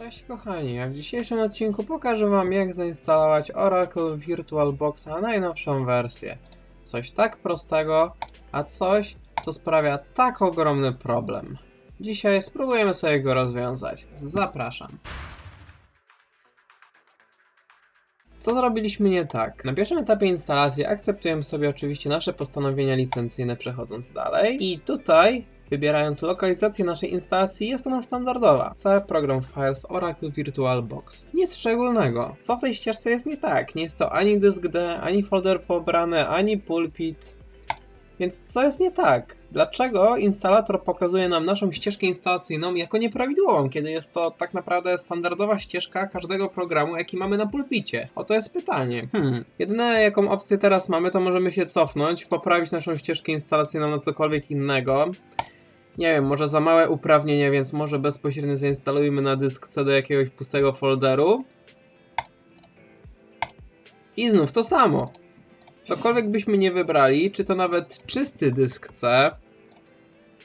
Cześć kochani, a w dzisiejszym odcinku pokażę wam jak zainstalować Oracle VirtualBoxa na najnowszą wersję. Coś tak prostego, a coś, co sprawia tak ogromny problem. Dzisiaj spróbujemy sobie go rozwiązać. Zapraszam. Co zrobiliśmy nie tak? Na pierwszym etapie instalacji akceptujemy sobie oczywiście nasze postanowienia licencyjne przechodząc dalej i tutaj wybierając lokalizację naszej instalacji jest ona standardowa. C Program Files Oracle VirtualBox. Nic szczególnego. Co w tej ścieżce jest nie tak? Nie jest to ani dysk D, ani folder pobrany, ani pulpit. Więc co jest nie tak? Dlaczego instalator pokazuje nam naszą ścieżkę instalacyjną jako nieprawidłową, kiedy jest to tak naprawdę standardowa ścieżka każdego programu, jaki mamy na pulpicie? Oto jest pytanie. Hmm. Jedyne jaką opcję teraz mamy, to możemy się cofnąć, poprawić naszą ścieżkę instalacyjną na cokolwiek innego. Nie wiem, może za małe uprawnienia, więc może bezpośrednio zainstalujmy na dysk C do jakiegoś pustego folderu. I znów to samo. Cokolwiek byśmy nie wybrali, czy to nawet czysty dysk C,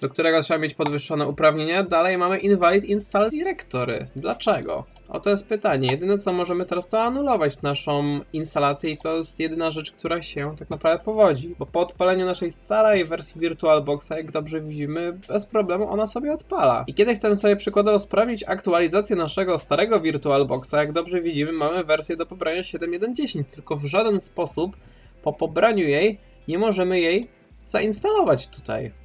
do którego trzeba mieć podwyższone uprawnienia, dalej mamy invalid install directory. Dlaczego? Oto jest pytanie. Jedyne co możemy teraz to anulować naszą instalację i to jest jedyna rzecz, która się tak naprawdę powodzi. Bo po odpaleniu naszej starej wersji VirtualBoxa, jak dobrze widzimy, bez problemu ona sobie odpala. I kiedy chcemy sobie przykładowo sprawdzić aktualizację naszego starego VirtualBoxa, jak dobrze widzimy, mamy wersję do pobrania 7.1.10, tylko w żaden sposób po pobraniu jej nie możemy jej zainstalować tutaj.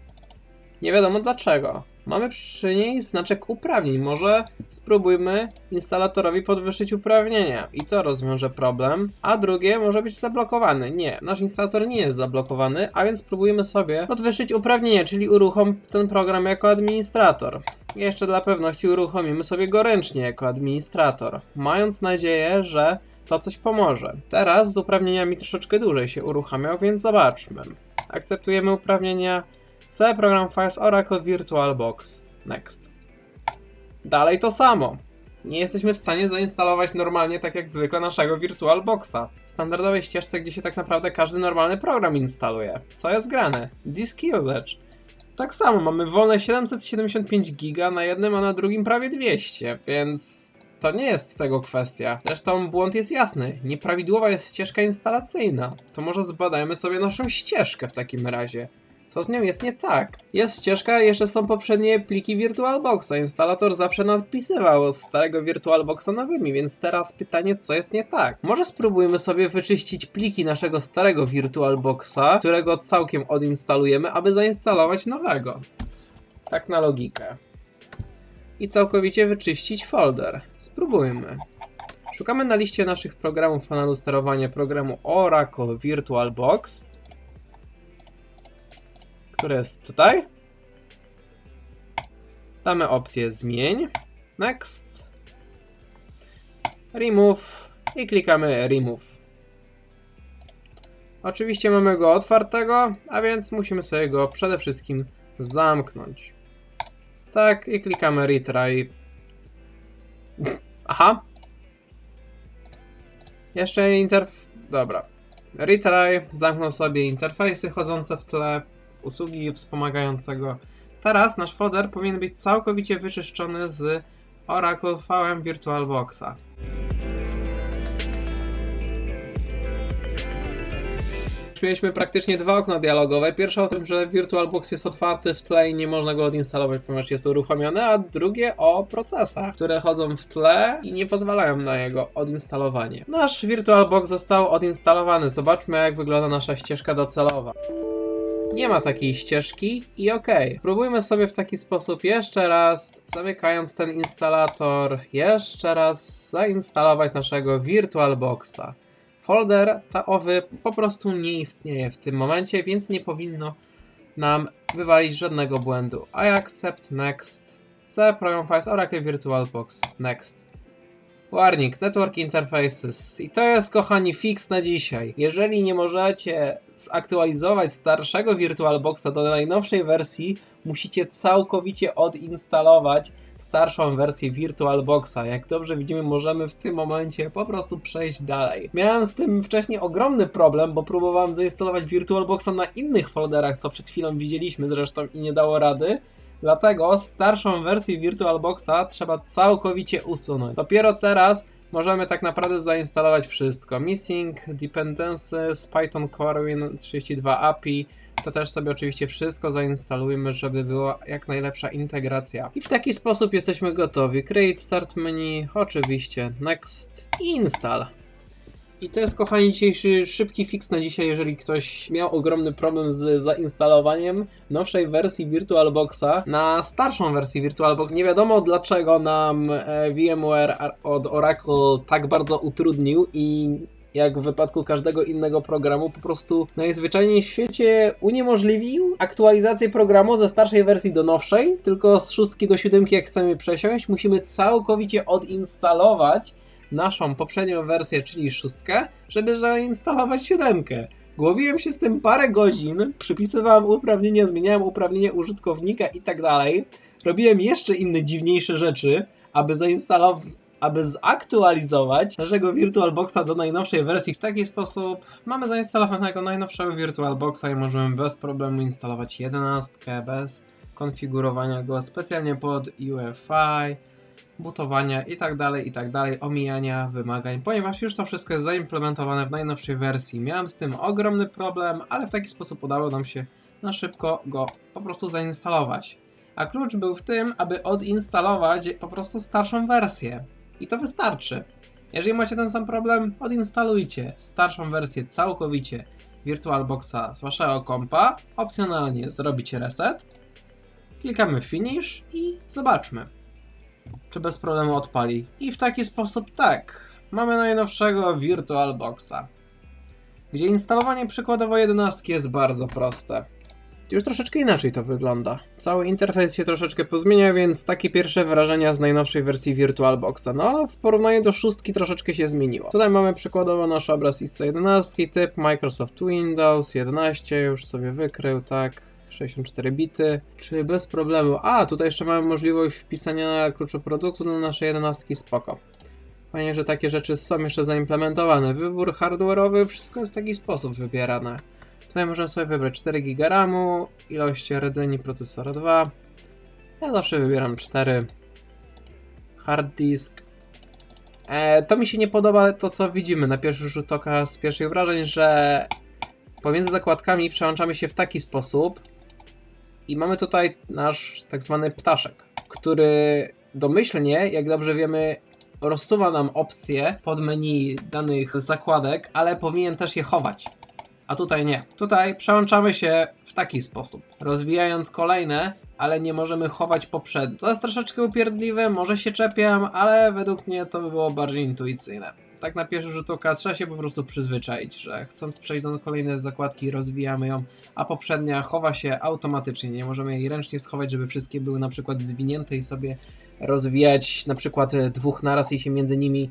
Nie wiadomo dlaczego. Mamy przy niej znaczek uprawnień. Może spróbujmy instalatorowi podwyższyć uprawnienia i to rozwiąże problem. A drugie może być zablokowany. Nie, nasz instalator nie jest zablokowany, a więc spróbujemy sobie podwyższyć uprawnienia, czyli uruchom ten program jako administrator. Jeszcze dla pewności uruchomimy sobie go ręcznie jako administrator, mając nadzieję, że to coś pomoże. Teraz z uprawnieniami troszeczkę dłużej się uruchamiał, więc zobaczmy. Akceptujemy uprawnienia C Program Files Oracle VirtualBox. Next. Dalej to samo. Nie jesteśmy w stanie zainstalować normalnie, tak jak zwykle, naszego VirtualBoxa. W standardowej ścieżce, gdzie się tak naprawdę każdy normalny program instaluje. Co jest grane? Disk usage. Tak samo, mamy wolne 775 giga na jednym, a na drugim prawie 200, więc to nie jest tego kwestia. Zresztą błąd jest jasny. Nieprawidłowa jest ścieżka instalacyjna. To może zbadajmy sobie naszą ścieżkę w takim razie. Co z nią jest nie tak? Jest ścieżka, jeszcze są poprzednie pliki VirtualBoxa. Instalator zawsze nadpisywał starego VirtualBoxa nowymi, więc teraz pytanie, co jest nie tak? Może spróbujmy sobie wyczyścić pliki naszego starego VirtualBoxa, którego całkiem odinstalujemy, aby zainstalować nowego. Tak na logikę. I całkowicie wyczyścić folder. Spróbujmy. Szukamy na liście naszych programów panelu sterowania programu Oracle VirtualBox które jest tutaj. Damy opcję zmień. Next. Remove. I klikamy remove. Oczywiście mamy go otwartego, a więc musimy sobie go przede wszystkim zamknąć. Tak, i klikamy retry. Aha. Jeszcze interf... Dobra. Retry zamknął sobie interfejsy chodzące w tle usługi wspomagającego. Teraz nasz folder powinien być całkowicie wyczyszczony z Oracle VM VirtualBoxa. Mieliśmy praktycznie dwa okna dialogowe. Pierwsze o tym, że VirtualBox jest otwarty w tle i nie można go odinstalować, ponieważ jest uruchomiony, a drugie o procesach, które chodzą w tle i nie pozwalają na jego odinstalowanie. Nasz VirtualBox został odinstalowany. Zobaczmy, jak wygląda nasza ścieżka docelowa. Nie ma takiej ścieżki i okej. Próbujmy sobie w taki sposób jeszcze raz, zamykając ten instalator, jeszcze raz zainstalować naszego VirtualBoxa. Folder ta owy po prostu nie istnieje w tym momencie, więc nie powinno nam wywalić żadnego błędu. I accept next. C program files Oracle VirtualBox next. Warning, Network Interfaces. I to jest, kochani, fix na dzisiaj. Jeżeli nie możecie zaktualizować starszego VirtualBoxa do najnowszej wersji, musicie całkowicie odinstalować starszą wersję VirtualBoxa. Jak dobrze widzimy, możemy w tym momencie po prostu przejść dalej. Miałem z tym wcześniej ogromny problem, bo próbowałem zainstalować VirtualBoxa na innych folderach, co przed chwilą widzieliśmy zresztą i nie dało rady. Dlatego starszą wersję VirtualBoxa trzeba całkowicie usunąć. Dopiero teraz możemy tak naprawdę zainstalować wszystko. Missing, Dependencies, Python Core Win 32 API. To też sobie oczywiście wszystko zainstalujmy, żeby była jak najlepsza integracja. I w taki sposób jesteśmy gotowi. Create Start Menu, oczywiście Next i Install. I to jest, kochani, dzisiejszy szybki fix na dzisiaj, jeżeli ktoś miał ogromny problem z zainstalowaniem nowszej wersji VirtualBoxa na starszą wersję VirtualBox. Nie wiadomo dlaczego nam e, VMware ar- od Oracle tak bardzo utrudnił i jak w wypadku każdego innego programu, po prostu najzwyczajniej w świecie uniemożliwił aktualizację programu ze starszej wersji do nowszej, tylko z szóstki do siódemki jak chcemy przesiąść, musimy całkowicie odinstalować naszą poprzednią wersję, czyli szóstkę, żeby zainstalować siódemkę. Głowiłem się z tym parę godzin, przypisywałem uprawnienia, zmieniałem uprawnienia użytkownika i tak dalej. Robiłem jeszcze inne dziwniejsze rzeczy, aby zainstalować, aby zaktualizować naszego VirtualBoxa do najnowszej wersji. W taki sposób mamy zainstalowanego najnowszego VirtualBoxa i możemy bez problemu instalować 11 bez konfigurowania go specjalnie pod UEFI butowania i tak dalej, i tak omijania wymagań, ponieważ już to wszystko jest zaimplementowane w najnowszej wersji. Miałem z tym ogromny problem, ale w taki sposób udało nam się na szybko go po prostu zainstalować. A klucz był w tym, aby odinstalować po prostu starszą wersję. I to wystarczy. Jeżeli macie ten sam problem, odinstalujcie starszą wersję całkowicie VirtualBoxa z waszego kompa, opcjonalnie zrobicie reset, klikamy finish i zobaczmy czy bez problemu odpali. I w taki sposób tak, mamy najnowszego VirtualBoxa, gdzie instalowanie przykładowo 11 jest bardzo proste. Już troszeczkę inaczej to wygląda. Cały interfejs się troszeczkę pozmienia, więc takie pierwsze wrażenia z najnowszej wersji VirtualBoxa. No, w porównaniu do szóstki troszeczkę się zmieniło. Tutaj mamy przykładowo nasz obraz ISC11, typ Microsoft Windows 11, już sobie wykrył, tak. 64 bity, czy bez problemu. A, tutaj jeszcze mamy możliwość wpisania kluczu produktu do naszej 11, spoko. Fajnie, że takie rzeczy są jeszcze zaimplementowane. Wybór hardware'owy, wszystko jest w taki sposób wybierane. Tutaj możemy sobie wybrać 4 GB RAMu, ilość rdzeni procesora 2. Ja zawsze wybieram 4. Hard disk. E, to mi się nie podoba to, co widzimy na pierwszy rzut oka z pierwszych wrażeń, że pomiędzy zakładkami przełączamy się w taki sposób, i mamy tutaj nasz tak zwany ptaszek, który domyślnie, jak dobrze wiemy, rozsuwa nam opcje pod menu danych zakładek, ale powinien też je chować. A tutaj nie. Tutaj przełączamy się w taki sposób, rozwijając kolejne, ale nie możemy chować poprzednich. To jest troszeczkę upierdliwe, może się czepiam, ale według mnie to by było bardziej intuicyjne tak na pierwszy rzut oka trzeba się po prostu przyzwyczaić, że chcąc przejść do kolejnej zakładki rozwijamy ją, a poprzednia chowa się automatycznie, nie możemy jej ręcznie schować, żeby wszystkie były na przykład zwinięte i sobie rozwijać na przykład dwóch naraz i się między nimi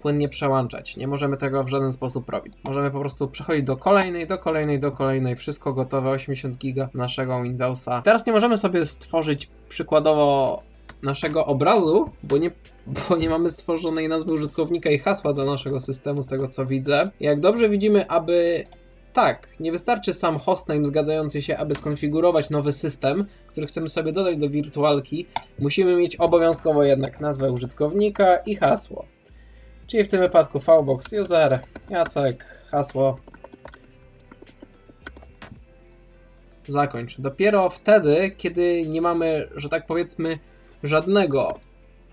płynnie przełączać. Nie możemy tego w żaden sposób robić. Możemy po prostu przechodzić do kolejnej, do kolejnej, do kolejnej, wszystko gotowe, 80 giga naszego Windowsa. Teraz nie możemy sobie stworzyć przykładowo naszego obrazu, bo nie, bo nie mamy stworzonej nazwy użytkownika i hasła do naszego systemu, z tego co widzę. Jak dobrze widzimy, aby tak, nie wystarczy sam hostname zgadzający się, aby skonfigurować nowy system, który chcemy sobie dodać do wirtualki. Musimy mieć obowiązkowo jednak nazwę użytkownika i hasło. Czyli w tym wypadku vbox user, Jacek, hasło. Zakończ. Dopiero wtedy, kiedy nie mamy, że tak powiedzmy, żadnego,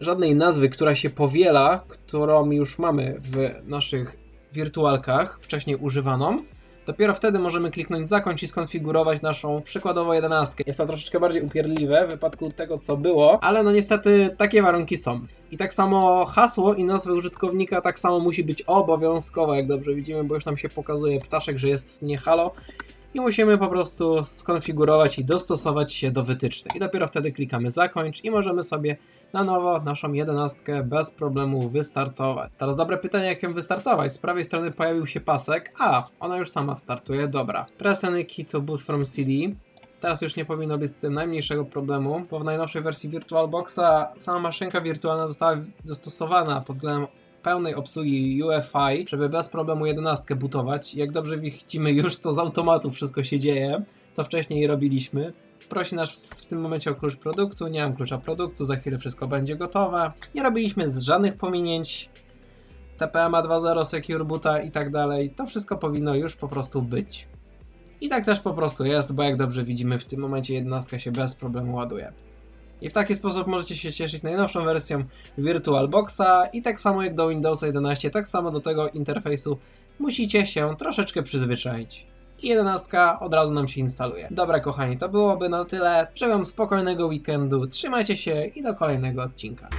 żadnej nazwy, która się powiela, którą już mamy w naszych wirtualkach wcześniej używaną, dopiero wtedy możemy kliknąć zakończ i skonfigurować naszą przykładowo 11. Jest to troszeczkę bardziej upierdliwe w wypadku tego, co było, ale no niestety takie warunki są. I tak samo hasło i nazwę użytkownika tak samo musi być obowiązkowe, jak dobrze widzimy, bo już nam się pokazuje ptaszek, że jest nie halo i musimy po prostu skonfigurować i dostosować się do wytycznych. I dopiero wtedy klikamy zakończ i możemy sobie na nowo naszą jedenastkę bez problemu wystartować. Teraz dobre pytanie, jak ją wystartować. Z prawej strony pojawił się pasek. A, ona już sama startuje, dobra. Press any key to boot from CD. Teraz już nie powinno być z tym najmniejszego problemu, bo w najnowszej wersji VirtualBoxa sama maszynka wirtualna została dostosowana pod względem pełnej obsługi UEFI, żeby bez problemu 11 butować. Jak dobrze widzimy, już to z automatu wszystko się dzieje, co wcześniej robiliśmy. prosi nas w tym momencie o klucz produktu, nie mam klucza produktu, za chwilę wszystko będzie gotowe. Nie robiliśmy z żadnych pominięć. TPMA 2.0, Secure Boota i tak dalej. To wszystko powinno już po prostu być. I tak też po prostu jest, bo jak dobrze widzimy, w tym momencie jednostka się bez problemu ładuje. I w taki sposób możecie się cieszyć najnowszą wersją VirtualBoxa i tak samo jak do Windowsa 11, tak samo do tego interfejsu musicie się troszeczkę przyzwyczaić. I 11 od razu nam się instaluje. Dobra kochani, to byłoby na tyle. Życzę wam spokojnego weekendu, trzymajcie się i do kolejnego odcinka.